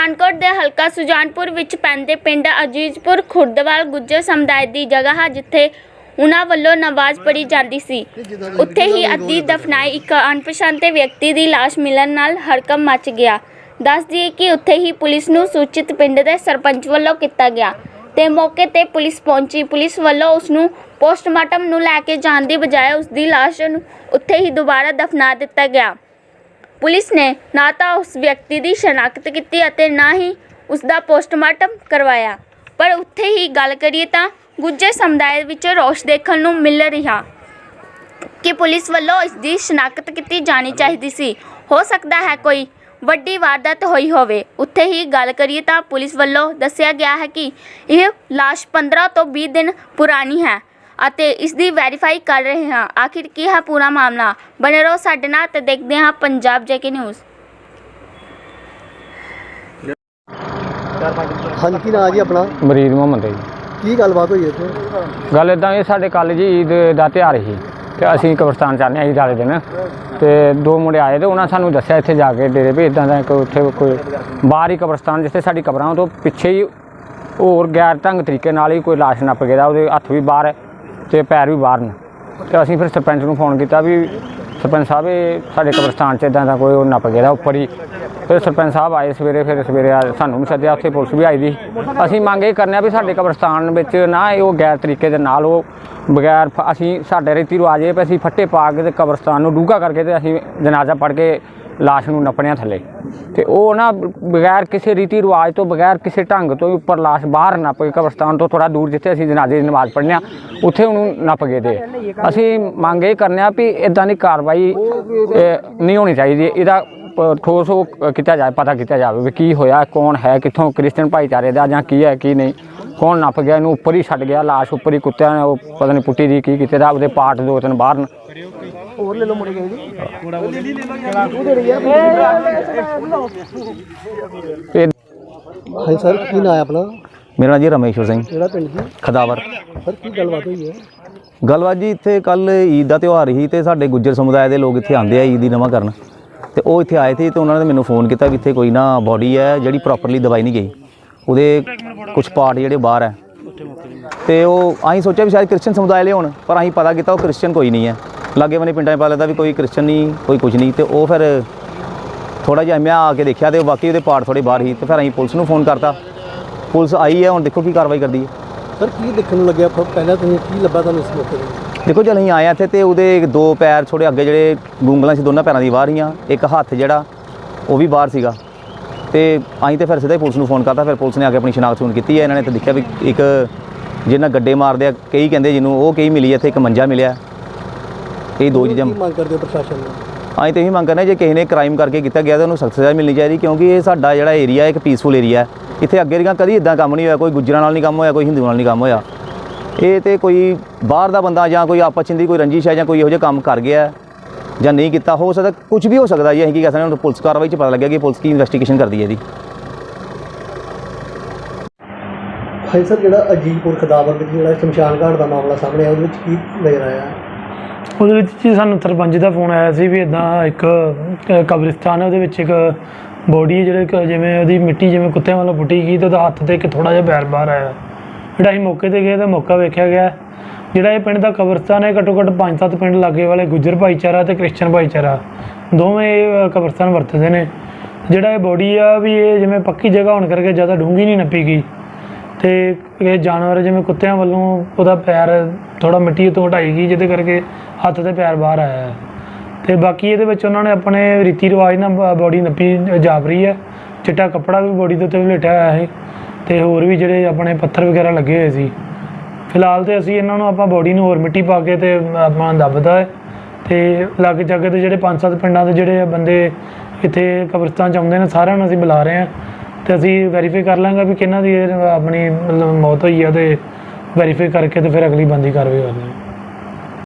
ਪਠਾਨਕੋਟ ਦੇ ਹਲਕਾ ਸੁਜਾਨਪੁਰ ਵਿੱਚ ਪੈਂਦੇ ਪਿੰਡ ਅਜੀਜ਼ਪੁਰ ਖੁਰਦਵਾਲ ਗੁੱਜਰ ਸਮੁਦਾਇ ਦੀ ਜਗ੍ਹਾ ਹੈ, ਜਿੱਥੇ ਉਹਨਾਂ ਵੱਲੋਂ ਨਮਾਜ਼ ਪੜ੍ਹੀ ਜਾਂਦੀ ਸੀ। ਉੱਥੇ ਹੀ ਅੱਧੀ ਦਫਨਾਈ ਇੱਕ ਅਣਪਛਾਤੇ ਵਿਅਕਤੀ ਦੀ ਲਾਸ਼ ਮਿਲਣ ਨਾਲ ਹੜਕੰਪ ਮਚ ਗਿਆ। ਦੱਸ ਦਈਏ ਕਿ ਉੱਥੇ ਹੀ ਪੁਲਿਸ ਨੂੰ ਸੂਚਿਤ ਪਿੰਡ ਦੇ ਸਰਪੰਚ ਵੱਲੋਂ ਕੀਤਾ ਗਿਆ ਤੇ ਮੌਕੇ ਤੇ ਪੁਲਿਸ ਪਹੁੰਚੀ। ਪੁਲਿਸ ਵੱਲੋਂ ਉਸ ਨੂੰ ਪੋਸਟਮਾਰਟਮ ਨੂੰ ਲੈ ਕੇ ਜਾਣ ਦੀ ਬਜਾਏ ਉਸ ਦੀ ਲਾਸ਼ ਨੂੰ ਉੱਥੇ ਹੀ ਦੁਬਾਰਾ ਦਫਨਾ ਦਿੱਤਾ ਗਿਆ। ਪੁਲਿਸ ਨੇ ਨਾ ਤਾਂ ਉਸ ਵਿਅਕਤੀ ਦੀ ਸ਼ਨਾਖਤ ਕੀਤੀ ਅਤੇ ਨਾ ਹੀ ਉਸ ਦਾ ਪੋਸਟਮਾਰਟਮ ਕਰਵਾਇਆ। ਪਰ ਉੱਥੇ ਹੀ ਗੱਲ ਕਰੀਏ ਤਾਂ ਗੁੱਜਰ ਸਮੁਦਾਇ ਵਿੱਚ ਰੋਸ਼ ਦੇਖਣ ਨੂੰ ਮਿਲ ਰਿਹਾ ਕਿ ਪੁਲਿਸ ਵੱਲੋਂ ਇਸ ਦੀ ਸ਼ਨਾਖਤ ਕੀਤੀ ਜਾਣੀ ਚਾਹੀਦੀ ਸੀ। ਹੋ ਸਕਦਾ ਹੈ ਕੋਈ ਵੱਡੀ ਵਾਰਦਾਤ ਹੋਈ ਹੋਵੇ। ਉੱਥੇ ਹੀ ਗੱਲ ਕਰੀਏ ਤਾਂ ਪੁਲਿਸ ਵੱਲੋਂ ਦੱਸਿਆ ਗਿਆ ਹੈ ਕਿ ਇਹ ਲਾਸ਼ 15 ਤੋਂ 20 ਦਿਨ ਪੁਰਾਣੀ ਹੈ। ਅਤੇ ਇਸ ਦੀ ਵੈਰੀਫਾਈ ਕਰ ਰਹੇ ਹਾਂ। ਆਖਿਰ ਕੀ ਹੈ ਪੂਰਾ ਮਾਮਲਾ? ਬਣੇ ਰਹੋ ਸਾਡੇ ਨਾਲ ਤੇ ਦੇਖਦੇ ਹਾਂ ਪੰਜਾਬ ਜੇਕੇ ਨਿਊਜ਼ ਹਾਂਜੀ ਕੀ ਨਾਂ ਜੀ ਆਪਣਾ? ਮਰੀਦ ਮੁਹੰਮਦ ਹੈ ਜੀ। ਕੀ ਗੱਲਬਾਤ ਹੋਈ ਇੱਥੇ? ਗੱਲ ਇਦਾਂ ਇਹ ਸਾਡੇ ਕੱਲ ਜੀ ਈਦ ਦਾ ਤਿਉਹਾਰ ਸੀ ਤੇ ਅਸੀਂ ਕਬਰਸਤਾਨ ਜਾਂਦੇ ਹਾਂ ਈਦ ਵਾਲੇ ਦਿਨ। ਤੇ ਦੋ ਮੁੰਡੇ ਆਏ ਤੇ ਉਹਨਾਂ ਸਾਨੂੰ ਦੱਸਿਆ ਇੱਥੇ ਜਾ ਕੇ ਡੇਰੇ ਵੀ ਇਦਾਂ ਦਾ ਇੱਕ ਉੱਥੇ ਕੋਈ ਬਾਹਰ ਹੀ ਕਬਰਸਤਾਨ ਜਿੱਥੇ ਸਾਡੀ ਕਬਰਾਂ ਉਹ ਤੋਂ ਪਿੱਛੇ ਹੀ ਹੋਰ ਗੈਰ ਢੰਗ ਤਰੀਕੇ ਨਾਲ ਹੀ ਕੋਈ ਲਾਸ਼ ਨੱਪ ਗਿਆ ਦਾ ਉਹਦੇ ਹੱਥ ਵੀ ਬਾਹਰ ਹੈ। ਤੇ ਪੈਰ ਵੀ ਬਾਹਰ ਨੇ। ਤੇ ਅਸੀਂ ਫਿਰ ਸਰਪੰਚ ਨੂੰ ਫੋਨ ਕੀਤਾ ਵੀ ਸਰਪੰਚ ਸਾਹਿਬ, ਇਹ ਸਾਡੇ ਕਬਰਸਤਾਨ 'ਚ ਇਦਾਂ ਦਾ ਕੋਈ ਉਹ ਨੱਪ ਗਿਆ ਉੱਪਰ ਹੀ। ਫਿਰ ਸਰਪੰਚ ਸਾਹਿਬ ਆਏ ਸਵੇਰੇ, ਫਿਰ ਸਵੇਰੇ ਆ- ਸਾਨੂੰ ਵੀ ਸੱਦਿਆ, ਉੱਥੇ ਪੁਲਿਸ ਵੀ ਆਈ ਦੀ। ਅਸੀਂ ਮੰਗ ਇਹ ਕਰਨੇ ਆ ਵੀ ਸਾਡੇ ਕਬਰਸਤਾਨ ਵਿੱਚ ਨਾ ਇਹ ਉਹ ਗੈਰ ਤਰੀਕੇ ਦੇ ਨਾਲ ਉਹ ਬਗੈਰ ਅਸੀਂ ਸਾਡੇ ਰੀਤੀ ਰਿਵਾਜ ਇਹ ਵੀ ਅਸੀਂ ਫੱਟੇ ਪਾ ਕੇ ਤੇ ਕਬਰਸਤਾਨ ਨੂੰ ਡੂੰਘਾ ਕਰਕੇ ਤੇ ਅਸੀਂ ਜਨਾਜ਼ਾ ਪੜ ਕੇ ਲਾਸ਼ ਨੂੰ ਨੱਪਣਿਆ ਥੱਲੇ। ਤੇ ਉਹ ਨਾ ਬਗੈਰ ਕਿਸੇ ਰੀਤੀ ਰਿਵਾਜ ਤੋਂ, ਬਗੈਰ ਕਿਸੇ ਢੰਗ ਤੋਂ ਹੀ ਉੱਪਰ ਲਾਸ਼ ਬਾਹਰ ਨੱਪ ਕੇ ਕਬਰਸਤਾਨ ਤੋਂ ਥੋੜਾ ਦੂਰ ਜਿੱਥੇ ਅਸੀਂ ਜਨਾਜ਼ੇ ਦੀ ਨਮਾਜ਼ ਪੜ੍ਹਨੇ ਆ, ਉੱਥੇ ਉਹਨੂੰ ਨੱਪ ਗਏ ਦੇ ਅਸੀਂ ਮੰਗ ਇਹ ਕਰਨੇ ਆ ਵੀ ਇਦਾਂ ਦੀ ਕਾਰਵਾਈ ਨਹੀਂ ਹੋਣੀ ਚਾਹੀਦੀ। ਇਹਦਾ ਪ- ਠੋਸ ਉਹ ਕੀਤਾ ਜਾਏ, ਪਤਾ ਕੀਤਾ ਜਾਵੇ ਵੀ ਕੀ ਹੋਇਆ, ਕੌਣ ਹੈ, ਕਿੱਥੋਂ ਕ੍ਰਿਸਚਨ ਭਾਈਚਾਰੇ ਦਾ ਜਾਂ ਕੀ ਹੈ, ਕੀ ਨਹੀਂ। ਕੌਣ ਨੱਪ ਗਿਆ, ਇਹਨੂੰ ਉੱਪਰ ਹੀ ਛੱਡ ਗਿਆ, ਲਾਸ਼ ਉੱਪਰ ਹੀ ਕੁੱਤਿਆਂ ਨੇ, ਉਹ ਪਤਾ ਨਹੀਂ ਪੁੱਟੀ ਦੀ ਕੀ ਕੀਤੇ ਦਾ ਉਹਦੇ ਪਾਰਟ ਦੋ ਤਿੰਨ ਬਾਹਰ ਹੋਰ ਲੈ ਲਓ ਮੁੰਡੇ ਜੀ ਤੇ ਹਾਂਜੀ ਸਰ ਕੀ ਨਾਂ ਹੈ ਆਪਣਾ? ਮੇਰਾ ਨਾਮ ਜੀ ਰਮੇਸ਼ਵਰ ਸਿੰਘ। ਕਿਹੜਾ ਪਿੰਡ ਜੀ? ਖਦਾਵਰ। ਸਰ ਕੀ ਗੱਲਬਾਤ ਹੋਈ ਹੈ? ਗੱਲਬਾਤ ਜੀ ਇੱਥੇ ਕੱਲ ਈਦ ਦਾ ਤਿਉਹਾਰ ਸੀ ਤੇ ਸਾਡੇ ਗੁੱਜਰ ਸਮੁਦਾਇ ਦੇ ਲੋਕ ਇੱਥੇ ਆਉਂਦੇ ਆ ਈਦ ਦੀ ਨਵਾਂ ਕਰਨ। ਤੇ ਉਹ ਇੱਥੇ ਆਏ ਸੀ ਤੇ ਉਹਨਾਂ ਨੇ ਮੈਨੂੰ ਫੋਨ ਕੀਤਾ ਵੀ ਇੱਥੇ ਕੋਈ ਨਾ ਬੋਡੀ ਹੈ ਜਿਹੜੀ ਪ੍ਰੋਪਰਲੀ ਦਵਾਈ ਨਹੀਂ ਗਈ। ਉਹਦੇ ਕੁਝ ਪਾਰਟ ਜਿਹੜੇ ਬਾਹਰ ਹੈ। ਤੇ ਉਹ ਅਸੀਂ ਸੋਚਿਆ ਵੀ ਸ਼ਾਇਦ ਕ੍ਰਿਸਚਨ ਸਮੁਦਾਇ ਲਈ ਹੋਣ ਪਰ ਅਸੀਂ ਪਤਾ ਕੀਤਾ ਉਹ ਕ੍ਰਿਸਚਨ ਕੋਈ ਨਹੀਂ ਹੈ। ਲਾਗੇ ਬੰਨੇ ਪਿੰਡਾਂ 'ਚ ਪਤਾ ਲੱਗਦਾ ਵੀ ਕੋਈ ਕ੍ਰਿਸਚਨ ਨਹੀਂ ਕੋਈ ਕੁਝ ਨਹੀਂ ਤੇ ਉਹ ਫਿਰ ਥੋੜਾ ਜਿਹਾ ਮੈਂ ਆ ਕੇ ਦੇਖਿਆ ਤੇ ਬਾਕੀ ਉਹਦੇ ਪਾਰਟ ਥੋੜੇ ਬਾਹਰ ਸੀ ਤੇ ਫਿਰ ਅਸੀਂ ਪੁਲਿਸ ਨੂੰ ਫੋਨ ਕਰਤਾ। ਪੁਲਿਸ ਆਈ ਹੈ ਹੁਣ ਦੇਖੋ ਕੀ ਕਾਰਵਾਈ ਕਰਦੀ ਹੈ। ਸਰ ਕੀ ਦੇਖਣ ਨੂੰ ਲੱਗਿਆ? ਪ- ਪਹਿਲਾਂ ਤੁਹਾਨੂੰ ਕੀ ਲੱਭਾ ਤੁਹਾਨੂੰ ਇਸ ਮੌਕੇ ਤੇ? ਦੇਖੋ ਜਦ ਅਸੀਂ ਆਏ ਹਾਂ ਇੱਥੇ ਤੇ ਉਹਦੇ ਦੋ ਪੈਰ ਥੋੜੇ ਅੱਗੇ ਜਿਹੜੇ ਗੁੰਗਲਾਂ ਸੀ ਦੋਨਾਂ ਪੈਰਾਂ ਦੀ ਬਾਹਰ ਹੀਆਂ ਇੱਕ ਹੱਥ ਜਿਹੜਾ ਉਹ ਵੀ ਬਾਹਰ ਸੀਗਾ। ਤੇ ਅਸੀਂ ਤੇ ਫਿਰ ਸਿੱਧਾ ਹੀ ਪੁਲਿਸ ਨੂੰ ਫੋਨ ਕਰਤਾ ਫਿਰ ਪੁਲਿਸ ਨੇ ਆ ਕੇ ਆਪਣੀ ਸ਼ਨਾਖਤ ਸ਼ੁਰੂ ਕੀਤੀ ਹੈ। ਇਹਨਾਂ ਨੇ ਤਾਂ ਦੇਖਿਆ ਵੀ ਇੱਕ ਜਿਹਨਾਂ ਗੱਡੇ ਮਾਰਦੇ ਆ ਕਈ ਕਹਿੰਦੇ ਜਿਹਨੂੰ ਉਹ ਕਈ ਮਿਲੀ ਹੈ ਇੱਥੇ ਇੱਕ ਮੰਜਾ ਮਿਲਿਆ। ਇਹ ਦੋ ਚੀਜ਼ਾਂ ਕੀ ਮੰਗ ਕਰਦੇ ਹੋ ਪ੍ਰਸ਼ਾਸਨ ਨੂੰ? ਅਸੀਂ ਤੇ ਇਹੀ ਮੰਗ ਕਰਨਾ ਜੇ ਕਿਸੇ ਨੇ ਕ੍ਰਾਈਮ ਕਰਕੇ ਕੀਤਾ ਗਿਆ ਤਾਂ ਉਹਨੂੰ ਸਖਤ ਸਜ਼ਾ ਮਿਲਣੀ ਚਾਹੀਦੀ ਕਿਉਂਕਿ ਇਹ ਸਾਡਾ ਜਿਹੜਾ ਏਰੀਆ ਇੱਕ ਪੀਸਫੁਲ ਏਰੀਆ ਹੈ। ਇੱਥੇ ਅੱਗੇ ਦੀਆਂ ਕਦੀ ਇਦਾਂ ਕੰਮ ਨਹੀਂ ਹੋਇਆ ਕੋਈ ਗੁੱਜਰਾਂ ਨਾਲ ਨਹੀਂ ਕੰਮ ਹੋਇਆ ਕੋਈ ਹਿੰਦੂਆਂ ਨਾਲ ਨਹੀਂ ਕੰਮ ਹੋਇਆ। ਇਹ ਤੇ ਕੋਈ ਬਾਹਰ ਦਾ ਬੰਦਾ ਜਾਂ ਕੋਈ ਆਪਸ ਦੀ ਕੋਈ ਰੰਜਿਸ਼ ਹੈ ਜਾਂ ਕੋਈ ਇਹੋ ਜਿਹਾ ਕੰਮ ਕਰ ਗਿਆ ਜਾਂ ਨਹੀਂ ਕੀਤਾ ਹੋ ਸਕਦਾ ਕੁਝ ਵੀ ਹੋ ਸਕਦਾ ਜੀ ਅਸੀਂ ਕੀ ਕਹਿ ਸਕਦੇ ਹਾਂ ਪੁਲਿਸ ਕਾਰਵਾਈ 'ਚ ਪਤਾ ਲੱਗਿਆ ਕਿ ਪੁਲਿਸ ਕੀ ਇਨਵੈਸਟੀਗੇਸ਼ਨ ਕਰਦੀ ਹੈ ਇਹਦੀ। ਹਾਂਜੀ ਸਰ ਜਿਹੜਾ ਅਜੀਤਪੁਰ ਖਦਾਵਰ ਵਿੱਚ ਜਿਹੜਾ ਸ਼ਮਸ਼ਾਨ ਘਾਟ ਦਾ ਮਾਮਲਾ ਸਾਹਮਣੇ ਆਇਆ ਉਹਦੇ ਵਿੱਚ ਕੀ ਨਜ਼ਰ ਆਇਆ? ਉਹਦੇ ਵਿੱਚ ਜੀ ਸਾਨੂੰ ਸਰਪੰਚ ਦਾ ਫੋਨ ਆਇਆ ਸੀ ਵੀ ਇਦਾਂ ਇੱਕ ਅ, ਕਬਰਿਸਤਾਨ ਹੈ ਉਹਦੇ ਵਿੱਚ ਇੱਕ ਬੋਡੀ ਹੈ ਜਿਹੜੇ ਕ ਜਿਵੇਂ ਉਹਦੀ ਮਿੱਟੀ ਜਿਵੇਂ ਕੁੱਤਿਆਂ ਵੱਲੋਂ ਪੁੱਟੀ ਗਈ ਤੇ ਉਹਦਾ ਹੱਥ ਤੇ ਇੱਕ ਥੋੜਾ ਜਿਹਾ ਪੈਰ ਬਾਹਰ ਆਇਆ। ਜਿਹੜਾ ਅਸੀਂ ਮੌਕੇ ਤੇ ਗਏ ਤਾਂ ਮੌਕਾ ਵੇਖਿਆ ਗਿਆ। ਜਿਹੜਾ ਇਹ ਪਿੰਡ ਦਾ ਕਬਰਸਤਾਨ ਹੈ ਘੱਟੋ ਘੱਟ 5-7 ਪਿੰਡ ਲਾਗੇ ਵਾਲੇ ਗੁੱਜਰ ਭਾਈਚਾਰਾ ਤੇ ਕ੍ਰਿਸਚਨ ਭਾਈਚਾਰਾ ਦੋਵੇਂ ਇਹ, ਅ, ਕਬਰਿਸਤਾਨ ਵਰਤਦੇ ਨੇ। ਜਿਹੜਾ ਇਹ ਬੋਡੀ ਆ ਵੀ ਇਹ ਜਿਵੇਂ ਪੱਕੀ ਜਗ੍ਹਾ ਹੋਣ ਕਰਕੇ ਜ਼ਿਆਦਾ ਡੂੰਘੀ ਨਹੀਂ ਨੱਪੀ ਗਈ। ਤੇ ਇਹ ਜਾਨਵਰ ਜਿਵੇਂ ਕੁੱਤਿਆਂ ਵੱਲੋਂ ਉਹਦਾ ਪੈਰ ਥੋੜਾ ਮਿੱਟੀ ਤੋਂ ਹਟਾਈ ਗਈ, ਜਿਹਦੇ ਕਰਕੇ ਹੱਥ ਤੇ ਪੈਰ ਬਾਹਰ ਆਇਆ ਹੈ। ਤੇ ਬਾਕੀ ਇਹਦੇ ਵਿੱਚ ਉਹਨਾਂ ਨੇ ਆਪਣੇ ਰੀਤੀ ਰਿਵਾਜ ਨਾਲ ਬੋਡੀ ਨੱਪੀ, ਜਾਪ ਰਹੀ ਹੈ। ਚਿੱਟਾ ਕੱਪੜਾ ਵੀ ਬੋਡੀ ਦੇ ਉੱਤੇ ਲੇਟਿਆ ਹੋਇਆ ਹੈ ਤੇ ਹੋਰ ਵੀ ਜਿਹੜੇ ਆਪਣੇ ਪੱਥਰ ਵਗੈਰਾ ਲੱਗੇ ਹੋਏ ਸੀ। ਫਿਲਹਾਲ ਤੇ ਅਸੀਂ ਇਹਨਾਂ ਨੂੰ ਆਪਾਂ ਬੋਡੀ ਨੂੰ ਹੋਰ ਮਿੱਟੀ ਪਾ ਕੇ ਤੇ ਆਪਾਂ ਦੱਬਦਾ ਹੈ। ਤੇ ਲਾਗੇ ਜਾਗੇ ਦੇ ਜਿਹੜੇ ਪੰਜ ਸੱਤ ਪਿੰਡਾਂ ਦੇ ਜਿਹੜੇ ਬੰਦੇ ਇੱਥੇ ਕਬਰਸਤਾਨ ਚ ਆਉਂਦੇ ਨੇ, ਸਾਰਿਆਂ ਨੂੰ ਅਸੀਂ ਬੁਲਾ ਰਹੇ ਹਾਂ। ਤੇ ਅਸੀਂ ਵੈਰੀਫਾਈ ਕਰ ਲਾਂਗੇ ਵੀ ਕਿਹਨਾਂ ਦੀ ਆਪਣੀ ਮਤਲਬ ਮੌਤ ਹੋਈ ਆ ਤੇ ਵੈਰੀਫਾਈ ਕਰਕੇ ਤੇ ਫਿਰ ਅਗਲੀ ਬੰਦੀ ਕਾਰਵਾਈ ਕਰਦੇ